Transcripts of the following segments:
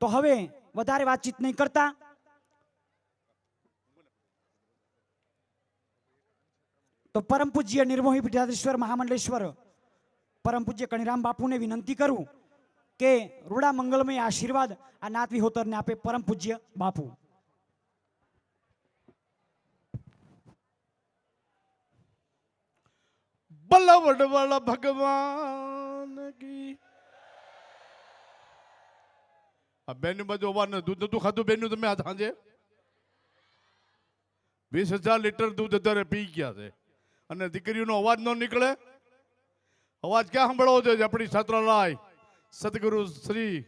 તો હવે વધારે વાતચીત નહીં કરતા. તો પરમ પૂજ્ય નિર્મોહી પીઠાધીશ્વર મહામંડલેશ્વર, પરમ પૂજ્ય કણિરામ બાપુને વિનંતી કરું કે રૂડા મંગલમય આશીર્વાદ આ નાથ વિહોતરને આપે પરમ પૂજ્ય બાપુ. બલવડ ભગવાન કી આ બેન બાજુ અવાર દૂધ નતું ખાધું બેન તમે આ સાંજે? વીસ હજાર લીટર દૂધ અત્યારે પી ગયા છે. અને દીકરીઓનો અવાજ ન નીકળે? અવાજ ક્યાં સાંભળવો જોઈએ? આપણી છાત્રાલય સદગુરુ શ્રી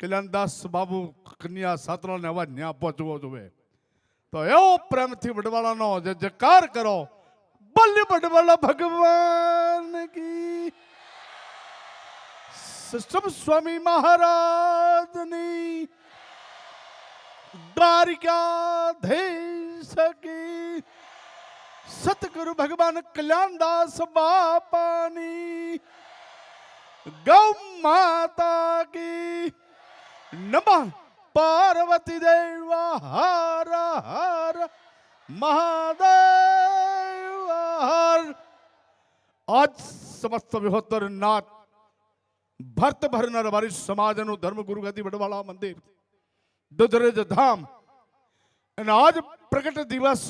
કલ્યાણદાસ બાબુ કન્યા છાત્રાલયને અવાજ ન્યા પહોંચવો જોઈએ. તો એવો પ્રેમથી વડવાળાનો જે જકાર કરો બલ્ય વડવાળા ભગવાન કી સિસ્ટમ સ્વામી મહારાજની દ્વારિકાધીશ કી સતગુરુ ભગવાન કલ્યાણદાસ બાપાની ગૌ માતા કી નમઃ પાર્વતી દેવા હર હર મહાદેવ હર આજ સમસ્ત વિહોત્તર નાથ ભરત ભરનાર વારી સમાજનું ધર્મગુરુ ગતિ વડવાળા મંદિર, દુધરેજ ધામ. અને આજ પ્રગટ દિવસ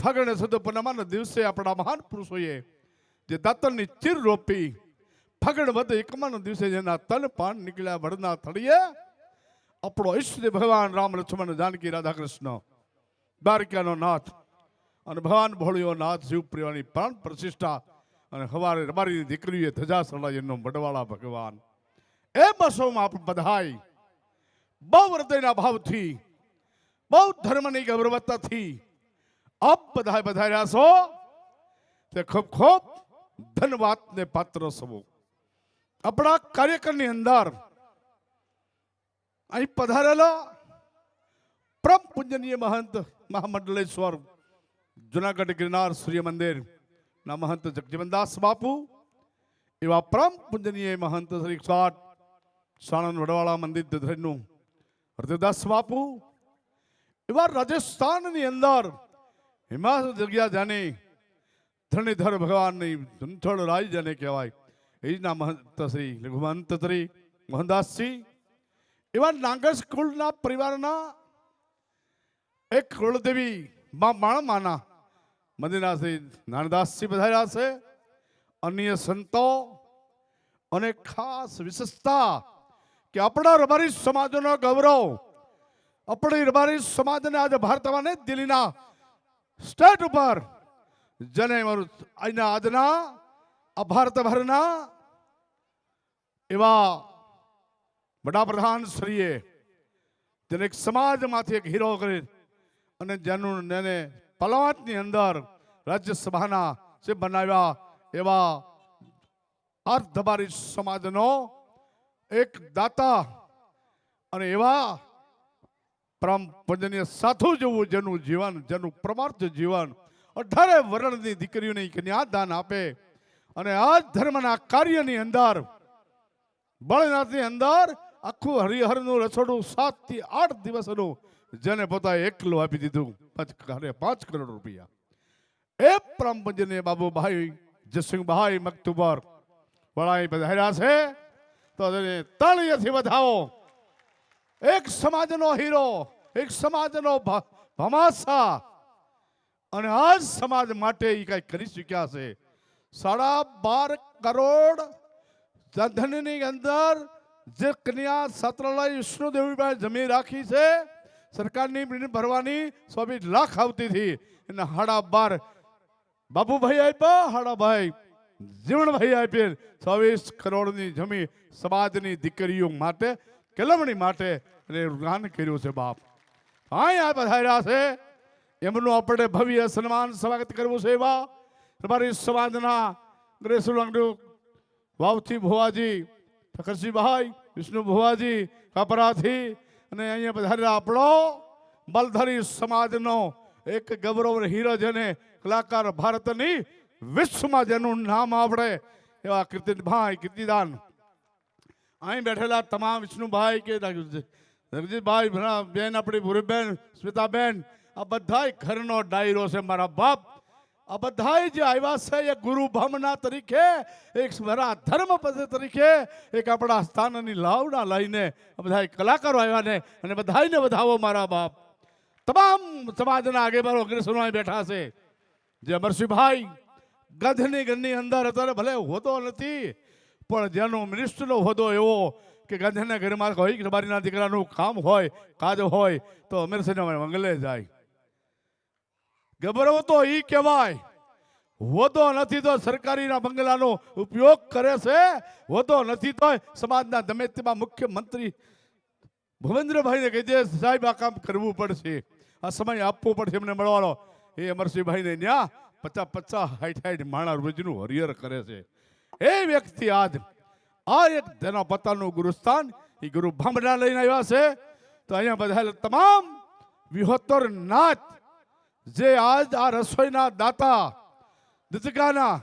ફગણ સુદ પૂનમાના દિવસે આપણા મહાન પુરુષોએ જે દાતણની ચીર રોપી ફગણ વધ એકમાના દિવસે જેના તન પાન નીકળ્યા વડના થળીએ આપણો ઈષ્ટદેવ ભગવાન રામ લક્ષ્મણ જાનકી રાધા કૃષ્ણ દ્વારકાનો નાથ અને ભગવાન ભોળિયો નાથ શિવ પ્રિયાની પ્રાણ પ્રતિષ્ઠા અને હવારે અમારી દીકરીએ ધજા સળાઈ એનો બડવાળા ભગવાન. એ બસોમાં આપણે બધાય બહુ હૃદયના ભાવથી બહુ ધર્મની ગૌરવતાથી આપ બધાય બધાર્યા છો. તે ખૂબ ખૂબ ધન્યવાદને પાત્ર સવો. આપણા કાર્યક્રમની અંદર અહીં પધારેલા પરમ પૂજનીય મહંત મહામંડલેશ્વર જુનાગઢ ગિરનાર સૂર્ય મંદિર ના મહંત જગજીવનદાસ બાપુ એવા પરમ પૂજનીય મહંત શ્રી સાઠ સાણંદ વડવાળા મંદિર દધરનું હૃદયદાસ બાપુ એવા રાજસ્થાનની અંદર હિમાચલ જગ્યા જાને ધરણીધર ભગવાનની ધૂંથળ રાજ જેને કહેવાય એના મહંત શ્રી લઘુમંત શ્રી મોહનદાસજી એવા નાગસ કુળના પરિવારના એક કુળદેવી મા માણમાના મંદિરના શ્રી નાનદાસજી પધાર્યા છે અન્ય સંતો અને ખાસ વિશેષતા કે આપણા રબારી સમાજનો ગૌરવ, આપણી રબારી સમાજને આજે ભારતમાં ને દિલ્હીના સ્ટેટ ઉપર જેને મારું અહીંના આજના આ ભારતભરના એવા વડાપ્રધાન શ્રીએ જેને એક સમાજમાંથી એક હીરો કરી અને જેનું એને પલાવટની અંદર રાજ્યસભાના જે બનાવ્યા એવા અર્ધબારી સમાજનો એક દાતા અને એવા પરમ પૂજનીય સાધુ જેવું જેનું જીવન, જેનું પ્રમાર્થ જીવન અઢારે વર્ણની દીકરીઓને કન્યાદાન આપે. અને આ ધર્મના કાર્યની અંદર, બળનાથની અંદર આખું હરિહરનું રસોડું સાતથી આઠ દિવસનું જેને પોતાએ એકલું આપી દીધું. પાંચ કરોડ રૂપિયા. એ પરમ પૂજનીય બાબુભાઈ જસંગભાઈ મકતુબર. વળાઈ પધાર્યા છે. તો તેને તાળીઓથી વધાવો. એક સમાજનો હીરો, એક સમાજનો ભમાસા. અને આ સમાજ માટે એ કઈ કરી શક્યા છે. સાડા બાર કરોડ ધનની અંદર જે કન્યા છાત્રાલય વિષ્ણુદેવીભાઈ જમીન રાખી છે, સરકારની ભરવાની સ્વામી લાખ આવતી હતી. એના હાડા બાર બાબુભાઈ આપ્યા હાડાભાઈ. જીવણભાઈ આપી ચોવીસ કરોડની જમીન સમાજની દીકરીઓ માટે, કેળવણી માટે અને દાન કર્યું છે બાપ. અહીંયા પધાર્યા છે. એમનું આપણે ભવ્ય સન્માન સ્વાગત કરવું છે એવા તમારી સમાજના ગ્રેસુલંગડુ વાવથી ભુવાજી ઠકરસિંહભાઈ વિષ્ણુ ભુવાજી, કાપરાથી અને અહીંયા પધારેલા આપણો બલધરી સમાજનો એક ગૌરવ હીરો જેને કલાકાર ભારતની વિશ્વમાં જેનું નામ આવડે એવા કીર્તિભાઈ કીર્તિદાન. અહીં બેઠેલા તમામ વિષ્ણુભાઈ કે જગજીતભાઈ બેન, આપણી ભૂરીબેન, સ્મિતાબેન, આ બધાય ઘરનો ડાયરો છે મારા બાપ. આ બધાય જે આવ્યા છે એ ગુરુ ભામના તરીકે, એક મારા ધર્મ પદ તરીકે, એક આપણા સ્થાનની લાવના લઈને બધા કલાકારો આવ્યા ને અને બધાયને વધાવો મારા બાપ. તમામ સમાજના આગેવાનો અગ્રેસરો બેઠા છે જે અમરસિંહભાઈ ગંધની ગંધની અંદર અત્યારે ભલે હોતો નથી પણ જેનો મિનિસ્ટરનો હોદ્દો એવો કે ગાંધીના ઘરમાં કોઈ રબારીના દીકરાનું કામ હોય કાજ હોય તો અમીરસિંહ મંગલે જાય ગભરવો તો એ કહેવાય હોતો નથી તો સરકારીના બંગલાનો ઉપયોગ કરે છે હોતો નથી તો સમાજના ગમે તેમાં મુખ્યમંત્રી ભુવેન્દ્રભાઈને કહી દે, સાહેબ, આ કામ કરવું પડશે. આ સમય આપવો પડશે એમને મળવાનો. એ અમરસિંહભાઈને ન્યા પચાસ પચાસ હાઈટ હાઈટ માણા રોજનું હરિયર કરે છે. એ વ્યક્તિ આજ, આ એક તેના પોતાનું ગુરુસ્થાન, એ ગુરુ ભામડા લઈને આવ્યા છે. તો અહીંયા બધા તમામ વિહોત્તર નાથ જે આજ આ રસોઈના દાતા દીતકાના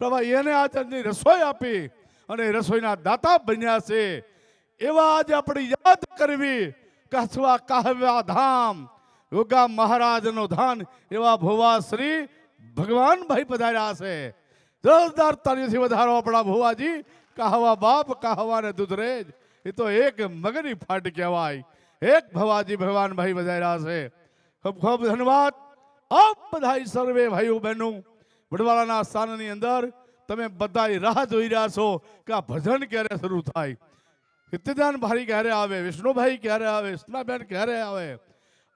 પ્રભા, એને આજ આજની રસોઈ આપી અને રસોઈના દાતા બન્યા છે. એવા આજે આપણે યાદ કરવી. કસવા કહવા ધામ. યોગા મહારાજનો ધાન એવા ભુવા શ્રી ભગવાનભાઈ પધાર્યા છે. જોરદાર તાળીઓથી વધારો આપણા ભુવાજી. કહવા બાપ કહવા ને દુધરેજ. એ તો એક મગની ફાટ કહેવાય. એક ભવાજી ભગવાનભાઈ વધાર્યા છે. ખૂબ ખૂબ ધન્યવાદ. આપ બધા સર્વે ભાઈઓ બહેનો, વડવાળાના સ્થાનની અંદર તમે બધા રાહ જોઈ રહ્યા છો કે આ ભજન ક્યારે શરૂ થાય? કિર્તિદાન ભાઈ ક્યારે આવે? વિષ્ણુભાઈ ક્યારે આવે? સ્નાબેન ક્યારે આવે?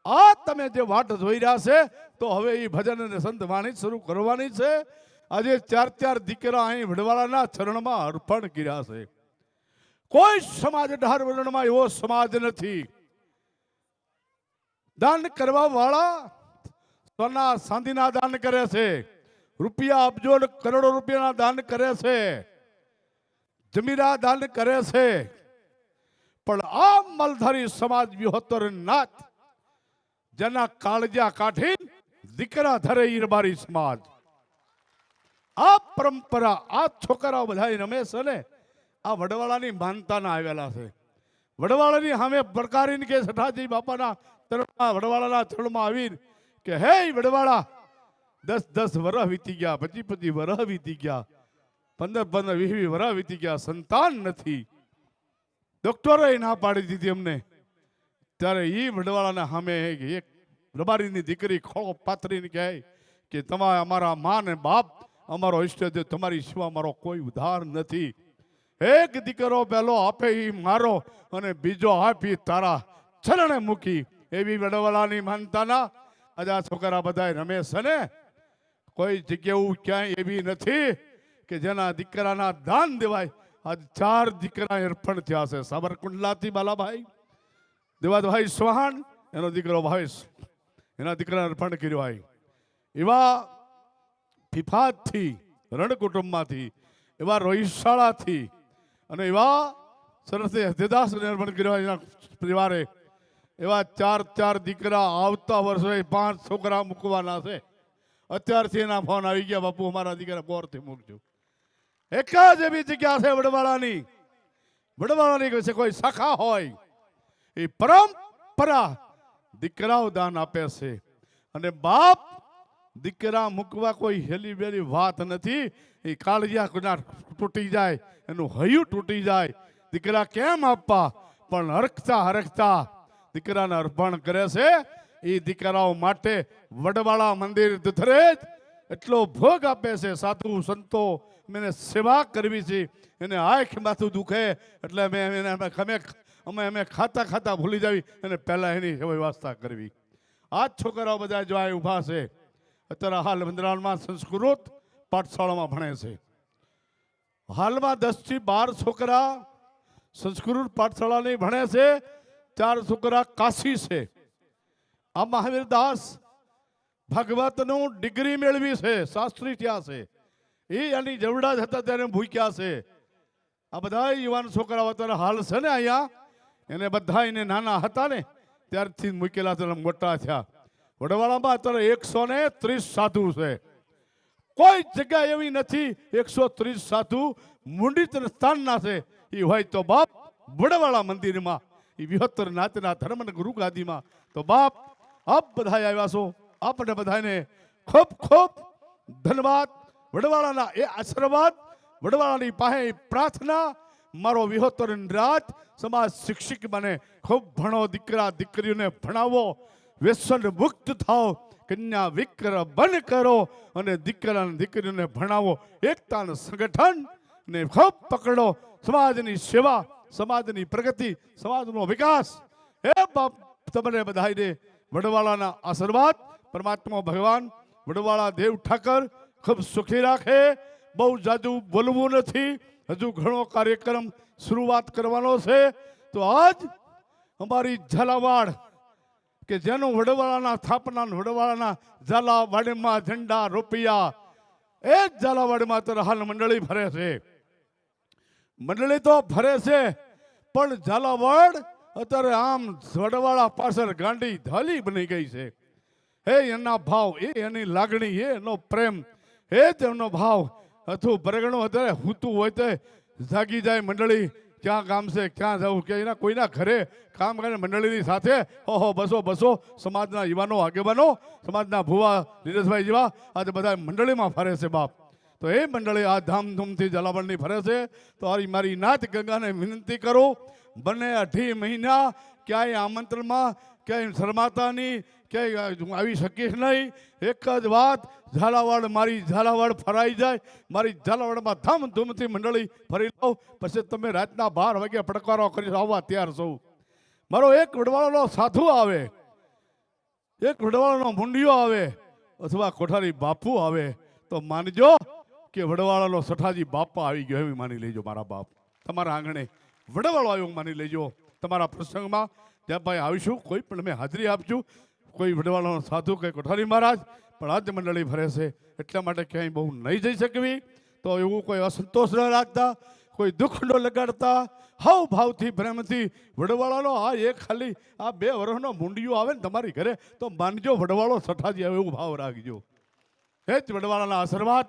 આ તમે જે વાટ જોઈ રહ્યા છે, તો હવે એ ભજન અને સંત વાણી શરૂ કરવાની છે. આજે ચાર ચાર દીકરા અહીં વડવાળાના ચરણમાં અર્પણ કર્યા છે. કોઈ સમાજ અઢાર વર્ણમાં એવો સમાજ નથી. દાન કરવા વાળા સોના સાંધીના દાન કરે છે. રૂપિયા અબજો કરોડો રૂપિયાના દાન કરે છે. જમીરા દાન કરે છે. પણ આ મલધારી સમાજ વિહોત્તર નાથ જેના કાળજા કાઢી દીકરા ધરે ઈરબારી સમાજ. આ પરંપરા, આ છોકરાઓ બધા રમે છે આ વડવાળાની માનતાના આવેલા છે. વડવાળાની સામે પડકારીને કે સઠાજી બાપાના તરણમાં વડવાળાના તરણમાં આવીને કે, હે વડવાળા, દસ દસ વરહ વીતી ગયા, પચી પચી વરહ વીતી ગયા, પંદર પંદર વીસ વીસ વરહ વીતી ગયા, સંતાન નથી. ડોક્ટરોએ ના પાડી દીધી અમને. ત્યારે એ વડવાળાના સામે એક રબારીની દીકરી ખોળો પાથરીને કહે કે તમારા અમારા મા ને બાપ, અમારો ઈષ્ટ તમારી સિવાય મારો કોઈ ઉધાર નથી. એક દીકરો પહેલો આપે એ મારો અને બીજો આપી તારા ચરણે મૂકી. એવી વડવાળાની માનતાના આ છોકરા બધા રમે છે ને કોઈ જગ્યા એવું ક્યાંય એવી નથી કે જેના દીકરાના દાન દેવાય. આજ ચાર દીકરા અર્પણ થયા છે. સાબરકુંડલાથી બાલાભાઈ, દેવાદભાઈ ચૌહાણ, એનો દીકરો ભાવેશ એના દીકરા અર્પણ કર્યો ભાઈ એવા ફિફાતથી રણ કુટુંબમાંથી એવા રોહિશાળાથી અને એવા સરસ હૃદયદાસને અર્પણ કર્યો એના પરિવારે, એવા ચાર ચાર દીકરા આવતા વર્ષે પાંચ છોકરા મૂકવાના છે. અત્યારથી એના ફોન આવી ગયા, બાપુ, અમારા દીકરા બોરથી મૂકજો. એક જ એવી જગ્યા છે વડવાળાની વડવાળાની વિશે કોઈ શાખા હોય. એ પરંપરા દીકરાઓ દાન આપે છે. અને બાપ દીકરા મૂકવા કોઈ હેલી બેલી વાત નથી. એ કાળિયા કોના તૂટી જાય, એનું હૈયું તૂટી જાય. દીકરા કેમ આપવા? પણ હરખતા હરખતા દીકરાને અર્પણ કરે છે. એ દીકરાઓ માટે વડવાળા મંદિર દુધરેજ એટલો ભોગ આપે છે. સાધુ સંતો મેને સેવા કરવી છે. એને આંખ માથું દુખે. એટલે અમે એને અમે અમે અમે ખાતા ખાતા ભૂલી જાવી અને પહેલાં એની વ્યવસ્થા કરવી. આ જ છોકરાઓ બધા જો આ ઊભા છે, અત્યારે હાલ વંદરાણમાં સંસ્કૃત પાઠશાળામાં ભણે છે. હાલમાં દસથી બાર છોકરા સંસ્કૃત પાઠશાળાની ભણે છે, ચાર છોકરા કાશી છે. આ મહાવીર દાસ ભગવતનું ડિગ્રી મેળવી છે, શાસ્ત્રી થયા છે. એ એની જવડા જ હતા ત્યારે ભૂક્યા છે. આ બધા યુવાન છોકરાઓ અત્યારે હાલ છે ને અહીંયા. એને બધા એને નાના હતા ને, ત્યારથી મૂકેલા છે મોટા થયા. વડવાળામાં અત્યારે એકસો ને ત્રીસ સાધુ છે. કોઈ જગ્યા એવી નથી એકસો ત્રીસ સાધુ મુંડિત સ્થાનના છે. એ હોય તો બાપ વડવાળા મંદિરમાં એ વિહત્તર નાતના ધર્મ અને ગુરુ ગાદીમાં તો બાપ, આપ બધા આવ્યા છો. આપણે બધાને ખૂબ ખૂબ ધન્યવાદ. વડવાળાના એ આશીર્વાદ વડવાળાની પાસે પ્રાર્થના, મારો વિહોત્તર રાત સમાજ શિક્ષિક બને. ખૂબ ભણો દીકરા, દીકરીઓને ભણાવો. વ્યસન મુક્ત થાઓ. કન્યા વિક્ર બન કરો અને દીકરા દીકરીઓને ભણાવો. એકતાનું સંગઠન ને ખૂબ પકડો. સમાજની સેવા, સમાજની પ્રગતિ, સમાજનો વિકાસ. એ બાપ, તમને બધાને વડવાળાના આશીર્વાદ. પરમાત્મા ભગવાન વડવાળા દેવ ઠાકર ખૂબ સુખી રાખે. બહુ જાજુ બોલવું નથી. હજુ ઘણો કાર્યક્રમ શરૂઆત કરવાનો છે. તો આજ અમારી ઝાલાવાડ કે જેનો વડવાળાના સ્થાપના વડવાળાના ઝાલાવાડમાં ઝંડા રોપિયા, એ જ ઝાલાવાડમાં તો હાલ મંડળી ફરે છે. મંડળી તો ફરે છે, પણ ઝાલાવાડ અત્યારે આમ વડવાળા પાછળ ગાંડી ધાલી બની ગઈ છે. હે એના ભાવ, એ એની લાગણી, એ એનો પ્રેમ એ તેમનો ભાવ? હતું પરગણો અત્યારે હૂતું હોય તો જાગી જાય મંડળી. ક્યાં કામ છે, ક્યાં જવું? કે એના કોઈના ઘરે કામ કરીને મંડળીની સાથે? ઓહો, બસો બસો. સમાજના યુવાનો, આગેવાનો, સમાજના ભુવા નીરજભાઈ જેવા, આજે બધા મંડળીમાં ફરે છે બાપ. તો એ મંડળી આ ધામધૂમથી જલાવણની ફરે છે. તો મારી મારી નાથ ગંગાને વિનંતી કરું, બંને અઢી મહિના ક્યાંય આમંત્રણમાં, ક્યાંય શરમાતાની ક્યાંય આવી શકીશ નહીં. એક જ વાત, ઝાલાવાડ, મારી ઝાલાવાડ ફરાઈ જાય. મારી ઝાલાવાડમાં ધામધૂમથી મંડળી ફરી લઉં. પછી તમે રાતના બાર વાગે પડકારો કરી આવવા તૈયાર છો. મારો એક વડવાળાનો સાધુ આવે. એક વડવાળાનો મુંડિયો આવે. અથવા કોઠારી બાપુ આવે. તો માનજો કે વડવાળાનો સઠાજી બાપા આવી ગયો, એવી માની લેજો મારા બાપ. તમારા આંગણે વડવાળો આવ્યો માની લેજો. તમારા પ્રસંગમાં, ત્યાં ભાઈ આવીશું, કોઈ પણ મેં હાજરી આપજો. કોઈ વડવાળાનો સાધુ કે કોઠારી મહારાજ, પણ આજ મંડળી ફરે છે, એટલા માટે ક્યાંય બહુ નહીં જઈ શકવી. તો એવું કોઈ અસંતોષ ન રાખતા, કોઈ દુઃખ ન લગાડતા. હાવ ભાવથી, પ્રેમથી વડવાળાનો આ એક ખાલી, આ બે વર્ષનો મુંડિયો આવે ને તમારી ઘરે, તો માનજો વડવાળો સઠાજી આવે એવું ભાવ રાખજો. એ જ વડવાળાના આશીર્વાદ.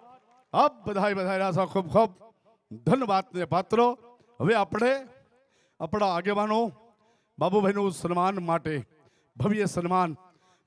આપ બધાય બધાય રાસા ખૂબ ખૂબ ધન્યવાદને પાત્રો. હવે આપણે આપણા આગેવાનો, બાબુભાઈનું સન્માન માટે, ભવ્ય સન્માન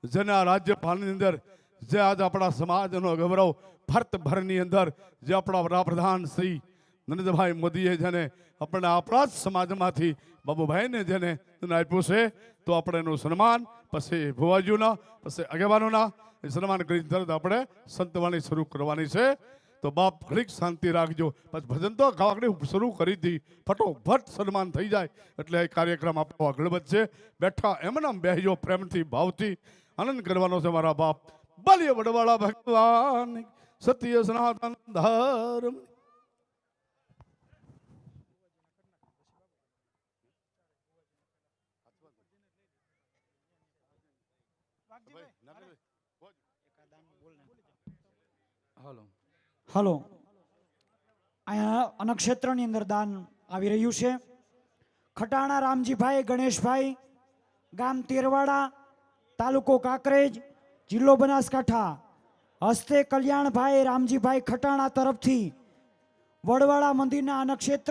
જેના રાજ્યપાલની અંદર જે આજ આપણા સમાજનો ગૌરવ ભારતભરની અંદર જે આપણા વડાપ્રધાન શ્રી નરેન્દ્રભાઈ મોદીએ જેને આપણે આપણા જ સમાજમાંથી બાબુભાઈને જેને આપ્યું છે, તો આપણે એનું સન્માન, પછી ભુવાજીઓના, પછી આગેવાનોના, એ સન્માન કરી તરત આપણે સંતવાણી શરૂ કરવાની છે. તો બાપ ઘડીક શાંતિ રાખજો. પછી ભજન તો ગાવાગડી શરૂ કરી દી. ફટોફટ સન્માન થઈ જાય. એટલે એ કાર્યક્રમ આપણો આગળ વધશે. બેઠા એમનામ બેહજો પ્રેમથી, ભાવથી. આનંદ કરવાનો છે મારા બાપ. બાલ્ય વડવાળા ભગવાન સત્ય સનાતન ધર્મ. હાલો. હલો. અહીંયા અનક્ષેત્રની અંદર દાન આવી રહ્યું છે. ખટાણા રામજીભાઈ ગણેશભાઈ ગામ તેરવાડા તાલુકો કાંકરેજ જિલ્લો બનાસકાંઠા. હસ્તે કલ્યાણભાઈ રામજીભાઈ ખટાણા તરફથી વડવાડા મંદિરના અનક્ષેત્ર